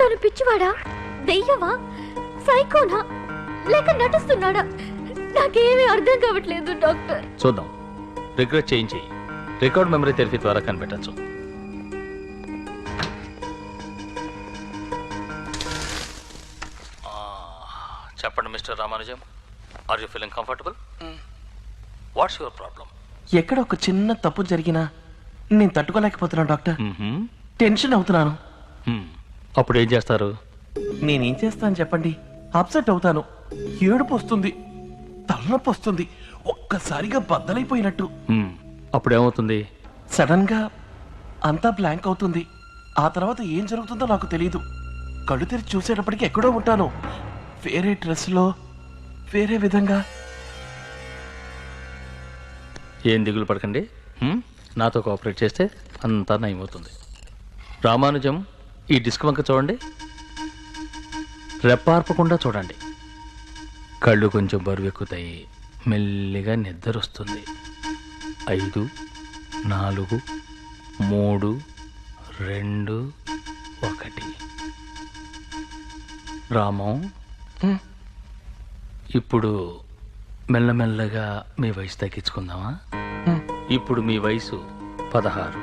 తను పిచ్చివాడా? దెయ్యమా? సైకోనా? లేక నటిస్తున్నాడా? నాకేమీ అర్థం కావట్లేదు డాక్టర్. చూద్దాం. రిగ్రెట్ చేయించి రికార్డ్ మెమరీ థెరపీ ద్వారా కనిపెట్టచ్చు. చెప్పండి mister Ramanujam. Are you feeling comfortable what's your problem ఎక్కడ ఒక చిన్న తప్పు జరిగినా నేను తట్టుకోలేకపోతున్నాను డాక్టర్. టెన్షన్ అవుతున్నాను. అప్పుడు ఏం చేస్తారు? నేనేం చేస్తాను చెప్పండి. అప్సెట్ అవుతాను. ఏడుపు వస్తుంది. తలనొప్పి వస్తుంది. ఒక్కసారిగా బద్దలైపోయినట్టు. అప్పుడు ఏమవుతుంది సడన్గా అంతా బ్లాంక్ అవుతుంది. ఆ తర్వాత ఏం జరుగుతుందో నాకు తెలియదు కళ్ళు తెరిచి చూసేటప్పటికి ఎక్కడో ఉంటాను. వేరే డ్రెస్లో వేరే విధంగా. ఏం దిగులు పడకండి. హ్మ్? నాతో కోఆపరేట్ చేస్తే అంతా నయమవుతుంది. రామానుజం ఈ డిస్క్ వంక చూడండి. రెప్పార్పకుండా చూడండి. కళ్ళు కొంచెం బరువెక్కుతాయి. మెల్లిగా నిద్ర వస్తుంది ఐదు నాలుగు మూడు రెండు ఒకటి. రామం ఇప్పుడు మెల్లమెల్లగా మీ వయసు తగ్గించుకుందామా? ఇప్పుడు మీ వయసు పదహారు.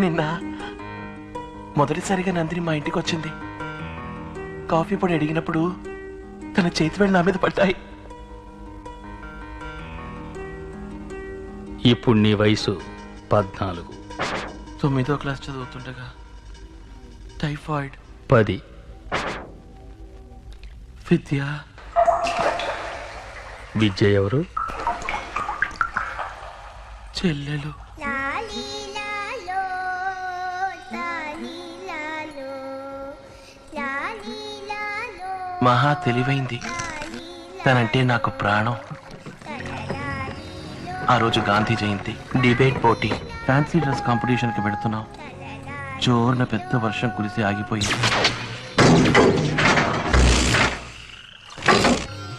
నిన్న మొదటిసారిగా నందిని మా ఇంటికి వచ్చింది. కాఫీ పొడి అడిగినప్పుడు తన చేతి వేళ్ళు నా మీద పడ్డాయి. ఇప్పుడు నీ వయసు పద్నాలుగు. తొమ్మిదో క్లాస్ చదువుతుండగా టైఫాయిడ్. పది. విద్య. విద్య ఎవరు? చెల్లెలు. మహా తెలివైంది. తనంటే నాకు ప్రాణం. ఆ రోజు గాంధీ జయంతి డిబేట్ పోటీ ఫ్యాన్సీ డ్రెస్ కాంపిటీషన్కి పెడుతున్నాం జోరున పెద్ద వర్షం కురిసి ఆగిపోయింది.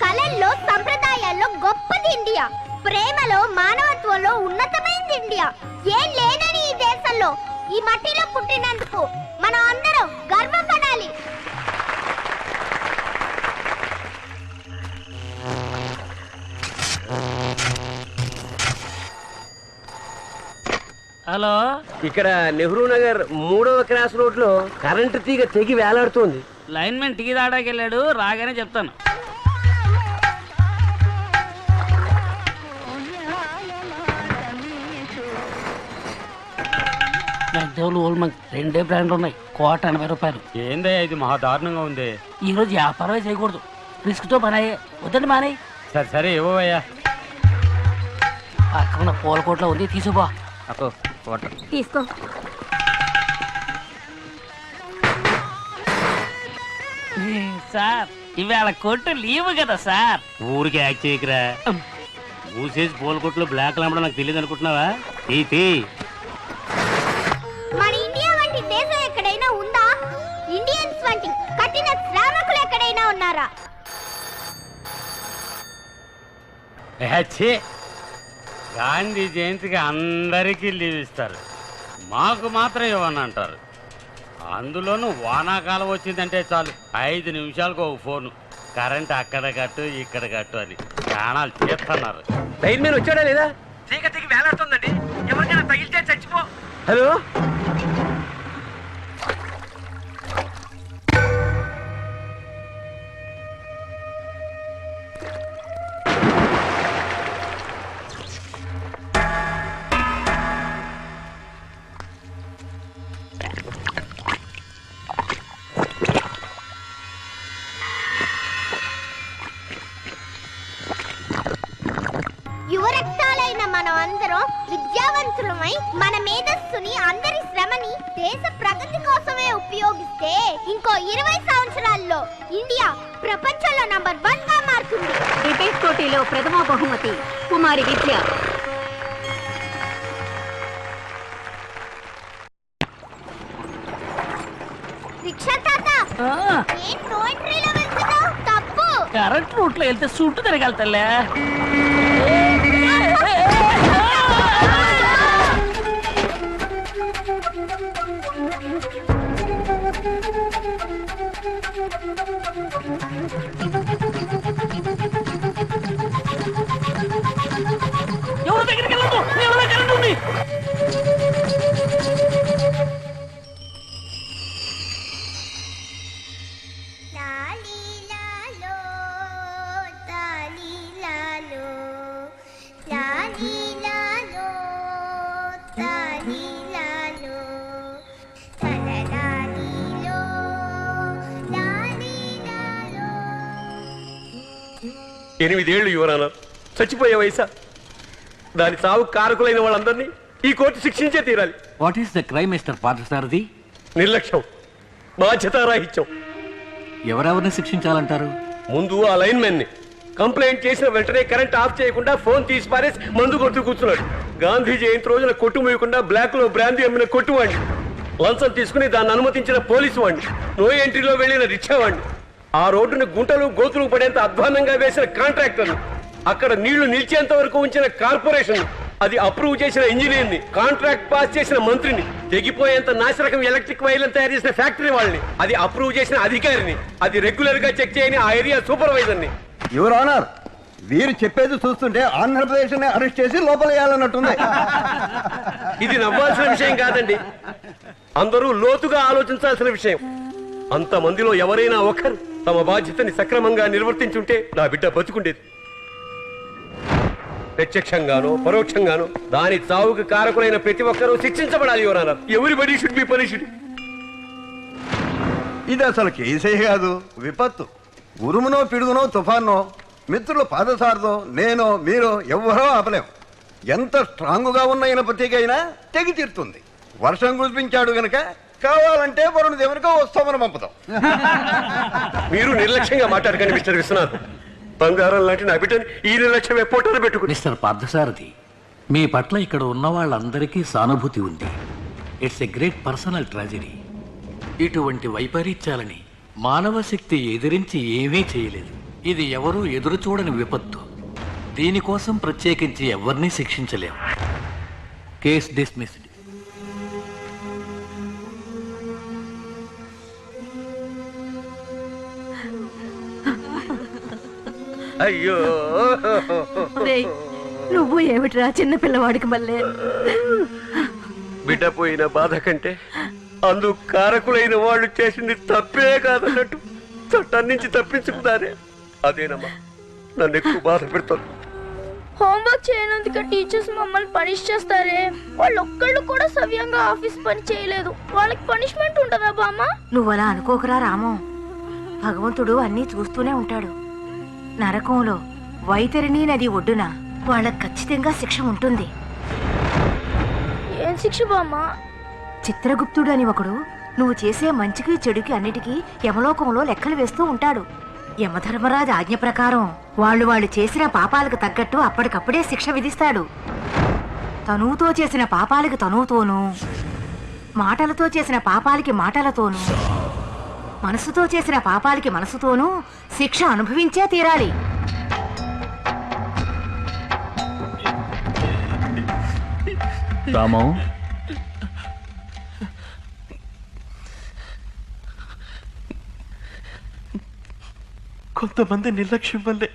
కళల్లో సంప్రదాయాల్లో గొప్పది ఇండియా. ప్రేమలో మానవత్వంలో ఉన్నతమైనది ఇండియా. ఏం లేదని ఈ దేశంలో. ఈ మట్టిలో పుట్టినందుకు మన హలో? ఇక్కడ నెహ్రూ నగర్ మూడవ క్రాస్ రోడ్లో కరెంటు తీగ తెగి వేలాడుతోంది. లైన్మెన్ టీ దాడాకి వెళ్ళాడు రాగానే చెప్తాను. మెక్డోల్ ఓల్మంగ్ రెండే బ్రాండ్లు ఉన్నాయి కోట ఎనభై రూపాయలు. ఏందే ఇది? మహా దారుణంగా ఉంది. ఈ రోజు వ్యాపారమే చేయకూడదు. రిస్క్తో పని అయ్యే వద్దండి మానే సరే సరే ఇవ్వయ్యా అక్కడ పూల కోట్లో ఉంది తీసుకుపో అక్కో కోట తీసుకో. సార్ ఇవాళ కొట్టు లీవ్ కదా సార్. ఊరికి యాక్ట్ చేయకరా. మూసేసి పూల కొట్లు బ్లాక్ అమ్మడం నాకు తెలియదు అనుకుంటున్నావా? తీ. మన ఇండియా వంటి దేశం ఎక్కడైనా ఉందా? ఇండియన్స్ వంటి కఠిన శ్రామికులు ఎక్కడైనా ఉన్నారా? ఛీ! గాంధీ జయంతికి అందరికీ లీవ్ ఇస్తారు. మాకు మాత్రం ఇవ్వని అంటారు. అందులోనూ వానాకాలం వచ్చిందంటే చాలు. ఐదు నిమిషాలకు ఒక ఫోను. కరెంట్ అక్కడ కట్టు ఇక్కడ కట్టు అని ప్రాణాలు తీస్తున్నారు. లైన్ మీద వచ్చాడా లేదా? తీగ తీగ వేలాడుతుందండి. ఎవరికైనా తగిలితే చచ్చిపో. హలో? విద్యావంతులమై మన మేధస్సుని అందరి శ్రమని దేశ ప్రగతి కోసమే ఉపయోగిస్తే ఇంకో ఇరవై సంవత్సరాల్లో ఇండియా ప్రపంచంలో నంబర్ వన్గా మారుతుంది. డిబేట్ పోటీలో ప్రథమ బహుమతి కుమారి విద్య. రిక్షా తాత ఏం వెళ్తున్నావు? తప్పు. కరెంట్లో వెళ్తే చుట్టూ తిరగలుగుతాలే ఎనిమిదేళ్ళు యువరాన చచ్చిపోయే వయసా? దాని చావు కారకులైన వాళ్ళందరినీ ఈ కోర్టు శిక్షించే తీరాలి. What is the crime mister Parthasarathi నిర్లక్ష్యం. బాధ్యతారాహిత్యం. ఎవరెవరిని శిక్షించాలంటారు? ముందు ఆ లైన్ మెన్ని. కంప్లైంట్ చేసిన వెంటనే కరెంట్ ఆఫ్ చేయకుండా ఫోన్ తీసి పారేసి మందు కొడుతూ కూర్చున్నాడు. గాంధీ జయంతి రోజున కొట్టు మూయకుండా బ్లాక్లో బ్రాంతి అమ్మిన కొట్టువాడిని లంచం తీసుకుని దాన్ని అనుమతించిన పోలీసు వాడిని నో ఎంట్రీలో వెళ్ళిన రిక్షా వాడిని ఆ రోడ్డుని గుంటలు గోతులు పడేంత అధ్వానంగా వేసిన కాంట్రాక్టర్. అక్కడ నీళ్ళు నిలిచేంత వరకు ఉంచిన కార్పొరేషన్. అది అప్రూవ్ చేసిన ఇంజనీర్ని కాంట్రాక్ట్ పాస్ చేసిన మంత్రిని తెగిపోయేంత నాశరకం ఎలక్ట్రిక్ వైర్లను తయారు చేసిన ఫ్యాక్టరీ వాళ్ళని అది అప్రూవ్ చేసిన అధికారిని అది రెగ్యులర్గా చెక్ చేయని ఆ ఏరియా సూపర్వైజర్ని యువర్ ఆనర్ వీరు చెప్పేది చూస్తుంటే ఆంధ్రప్రదేశ్ అరెస్ట్ చేసి లోపలేయాలన్నట్టుంది. ఇది నవ్వాల్సిన విషయం కాదండి. అందరూ లోతుగా ఆలోచించాల్సిన విషయం. అంతమందిలో ఎవరైనా ఒకరు తమ బాధ్యతని సక్రమంగా నిర్వర్తించుంటే నా బిడ్డ బతుకుండేది. ప్రత్యక్షంగానో పరోక్షంగానో దాని చావుకు కారకులైన ప్రతి ఒక్కరూ శిక్షించబడాలి ఎవరన్నారు ఎవరి బడి షుడ్ బి పనిషుడ్ ఇది అసలు కేసే కాదు విపత్తు. ఉరుమునో పిడుగునో తుఫానో మిత్రులు పాదసారదో నేనో మీరో ఎవ్వరో ఆపలేం. ఎంత స్ట్రాంగుగా ఉన్న ఇనపతికి అయినా తెగి తీరుతుంది. వర్షం కురిపించాడు గనక కావాలంటే వరుణ దేవునికో వస్తామని పంపుతాం. మీరు నిర్లక్ష్యంగా మాట్లాడకండి మిస్టర్ విశ్వనాథ్. బంగారం లాంటి నా బిడ్డని ఈ నిర్లక్ష్యం ఎప్పుడో పెట్టుకుని మిస్టర్ పార్థసారథి మీ పట్ల ఇక్కడ ఉన్న వాళ్ళందరికీ సానుభూతి ఉంది. It's a great personal tragedy ఇటువంటి వైపరీత్యాలని మానవ శక్తి ఎదిరించి ఏమీ చేయలేదు. ఇది ఎవరూ ఎదురు చూడని విపత్తు. దీనికోసం ప్రత్యేకించి ఎవరిని శిక్షించలేం. కేస్ డిస్మిస్డ్ అయ్యో. నువ్వు ఏమిట్రా చిన్న పిల్లవాడికి మళ్ళీ? బిడ్డ పోయిన బాధ కంటే అందు కారకులైన వాళ్ళు చేసింది తప్పే కాదన్నట్టు చట్టాన్ని నుంచి తప్పించుకున్నారే. అదేనమ్మా నన్ను ఎక్కువ బాధ పెడుతుంది హోంవర్క్ చేయనందుకు టీచర్స్ మమ్మల్ని పనిష్ చేస్తారే. వాళ్ళు ఒక్కళ్ళు కూడా సవ్యంగా ఆఫీస్ పని చేయలేదు. వాళ్ళకి పనిష్మెంట్ ఉంటుందా బామ్మ? నువ్వు అలా అనుకోకరా రాము. భగవంతుడు అన్నీ చూస్తూనే ఉంటాడు. నరకంలో వైతరిణి నది ఒడ్డున వాళ్ళకి ఖచ్చితంగా శిక్ష ఉంటుంది. ఏం శిక్ష బామ్మ? చిత్రగుప్తుడు అని ఒకడు నువ్వు చేసే మంచికి చెడుకి అన్నిటికీ యమలోకంలో లెక్కలు వేస్తూ ఉంటాడు. యమధర్మరాజు ఆజ్ఞ ప్రకారం వాళ్ళు వాళ్ళు చేసిన పాపాలకు తగ్గట్టు అప్పటికప్పుడే శిక్ష విధిస్తాడు. తనువుతో చేసిన పాపాలకి తనువుతోనూ మాటలతో చేసిన పాపాలకి మాటలతోనూ మనసుతో చేసిన పాపాలకి మనసుతోనూ శిక్ష అనుభవించే తీరాలి. రామం? కొంతమంది నిర్లక్ష్యం వల్లే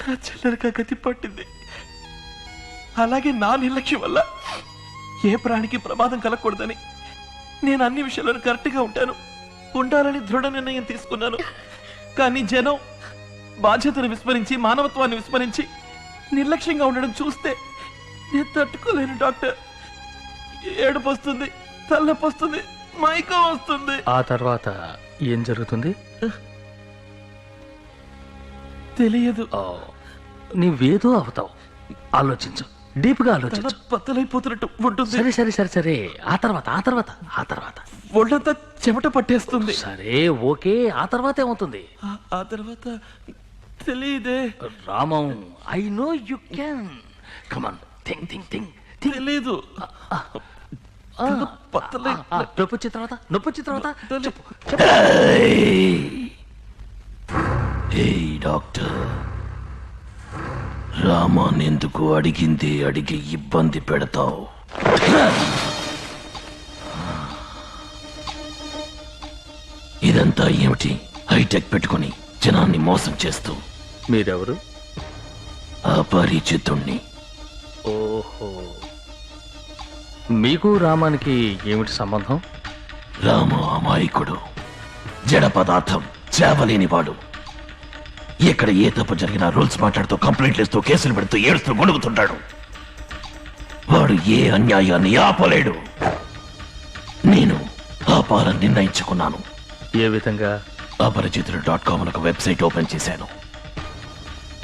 నా చెల్లెలకి గతి పట్టింది. అలాగే నా నిర్లక్ష్యం వల్ల ఏ ప్రాణికి ప్రమాదం కలగకూడదని నేను అన్ని విషయాలను కరెక్ట్గా ఉంటాను. ఉండాలని దృఢ నిర్ణయం తీసుకున్నాను. కానీ జనం బాధ్యతను విస్మరించి మానవత్వాన్ని విస్మరించి నిర్లక్ష్యంగా ఉండడం చూస్తే నేను తట్టుకోలేను డాక్టర్. ఏడుపు వస్తుంది తలనొప్పి వస్తుంది మైకం వస్తుంది. ఆ తర్వాత ఏం జరుగుతుంది? తెలియదు. నీవేదో అవుతావు. ఆలోచించు. డీప్గా ఆలోచించు. బద్దలైపోతున్నట్టు ఉంటుంది. సరే సరే సరే సరే. ఆ తర్వాత ఆ తర్వాత ఆ తర్వాత. ఒళ్ళంతా చెమట పట్టేస్తుంది. సరే ఓకే. ఆ తర్వాత ఏమవుతుంది? ఆ- తర్వాత తెలియదే Ramam I know you can come on think think think తెలీదు. బద్దలై నొప్పి వచ్చిన తర్వాత నొప్పి వచ్చిన తర్వాత. చెప్పు ఏయ్ డాక్టర్. రామాన్ ఎందుకు అడిగింది అడిగి ఇబ్బంది పెడతావు? ఇదంతా ఏమిటి? హైటెక్ పెట్టుకుని జనాన్ని మోసం చేస్తూ. మీరెవరు? అపరిచితుణ్ణి. ఓహో. మీకు రామానికి ఏమిటి సంబంధం? రాము అమాయకుడు. జడ పదార్థం చేవలేనివాడు. ఎక్కడ ఏ తప్పు జరిగినా రూల్స్ మాట్లాడుతూ కంప్లైంట్లు ఇస్తూ కేసులు పెడుతూ ఏడుస్తూ గొడుగుతుంటాడు వాడు ఏ అన్యాయాన్ని ఆపలేడు. నేను ఆపాలని నిర్ణయించుకున్నాను. ఏ విధంగా? అపరిచితుడు డాట్ కామ్ ఒక వెబ్సైట్ ఓపెన్ చేశాను.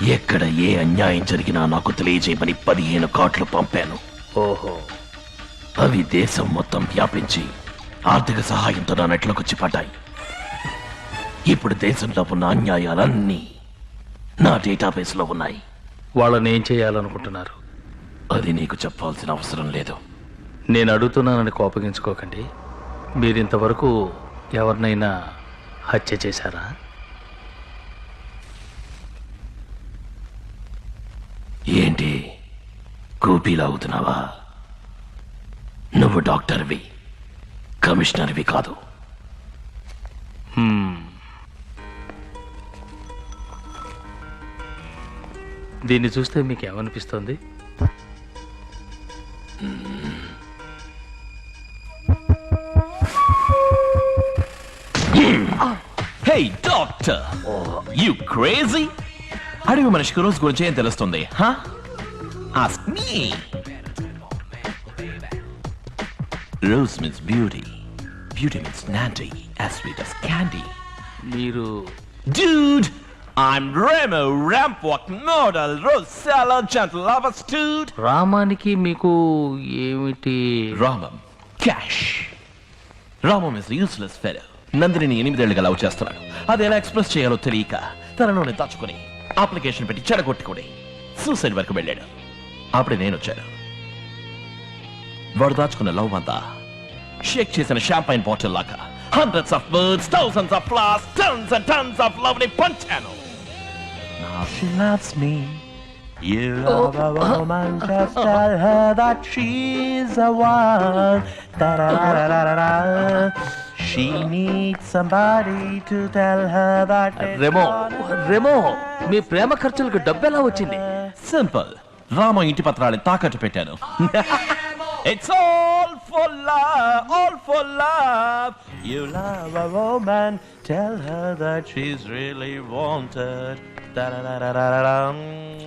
ఎక్కడ ఏ అన్యాయం జరిగినా నాకు తెలియజేయమని పదిహేను కార్డులు పంపాను. ఓహో. అవి దేశం మొత్తం వ్యాపించి ఆర్థిక సహాయంతో నా నెట్లోకొచ్చి పడ్డాయి. ఇప్పుడు దేశంలో ఉన్న అన్యాయాలన్నీ నా డేటాబేస్లో ఉన్నాయి. వాళ్ళని ఏం చేయాలనుకుంటున్నారు? అది నీకు చెప్పాల్సిన అవసరం లేదు. నేను అడుగుతున్నానని కోపగించుకోకండి. మీరింతవరకు ఎవరినైనా హత్య చేశారా? ఏంటి? కూపీలాగుతున్నావా నువ్వు డాక్టర్వి కమిషనర్వి కాదు. హ్మ్. దీన్ని చూస్తే మీకు ఏమనిపిస్తుంది హే డాక్టర్ యు క్రేజీ అడవి మనిషికి రోజు గురించి ఏం తెలుస్తుంది హా ask me rose means beauty beauty means naughty as sweet as candy. మీరు dude! I'm Remo Rampwalk Model Rose Seller Gentle Lover Dude రామానికి మీకు ఏమిటి? Ramam cash Ramam is useless fellow Nandini ఎనిమిదేళ్ళుగా love చేస్తున్నాడు. అది ఎలా ఎక్స్ప్రెస్ చేయాలో తెలియక తనలోనే దాచుకుని అప్లికేషన్ పెట్టి చెడగొట్టుకుని సూసైడ్ వరకు వెళ్ళాడు. అప్పుడే నేను వచ్చాను వాడు దాచుకున్న లవ్ అంతా షేక్ చేసిన షాంపైన్ బాటిల్ లాగా. Hundreds of birds thousands of flowers tons and tons of లవ్ని పంచాను Now she loves me. You love a woman, just tell her that she's the one. Da-da-da-da-da-da. She needs somebody to tell her that it's Remo not Remo మీ ప్రేమ ఖర్చులకు డబ్బు ఎలా వచ్చింది simple Rama ఇంటి పత్రాన్ని తాకట్టు పెట్టాను it's all for love all for love you love a woman, tell her that she's really wanted. Da da da da da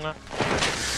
da.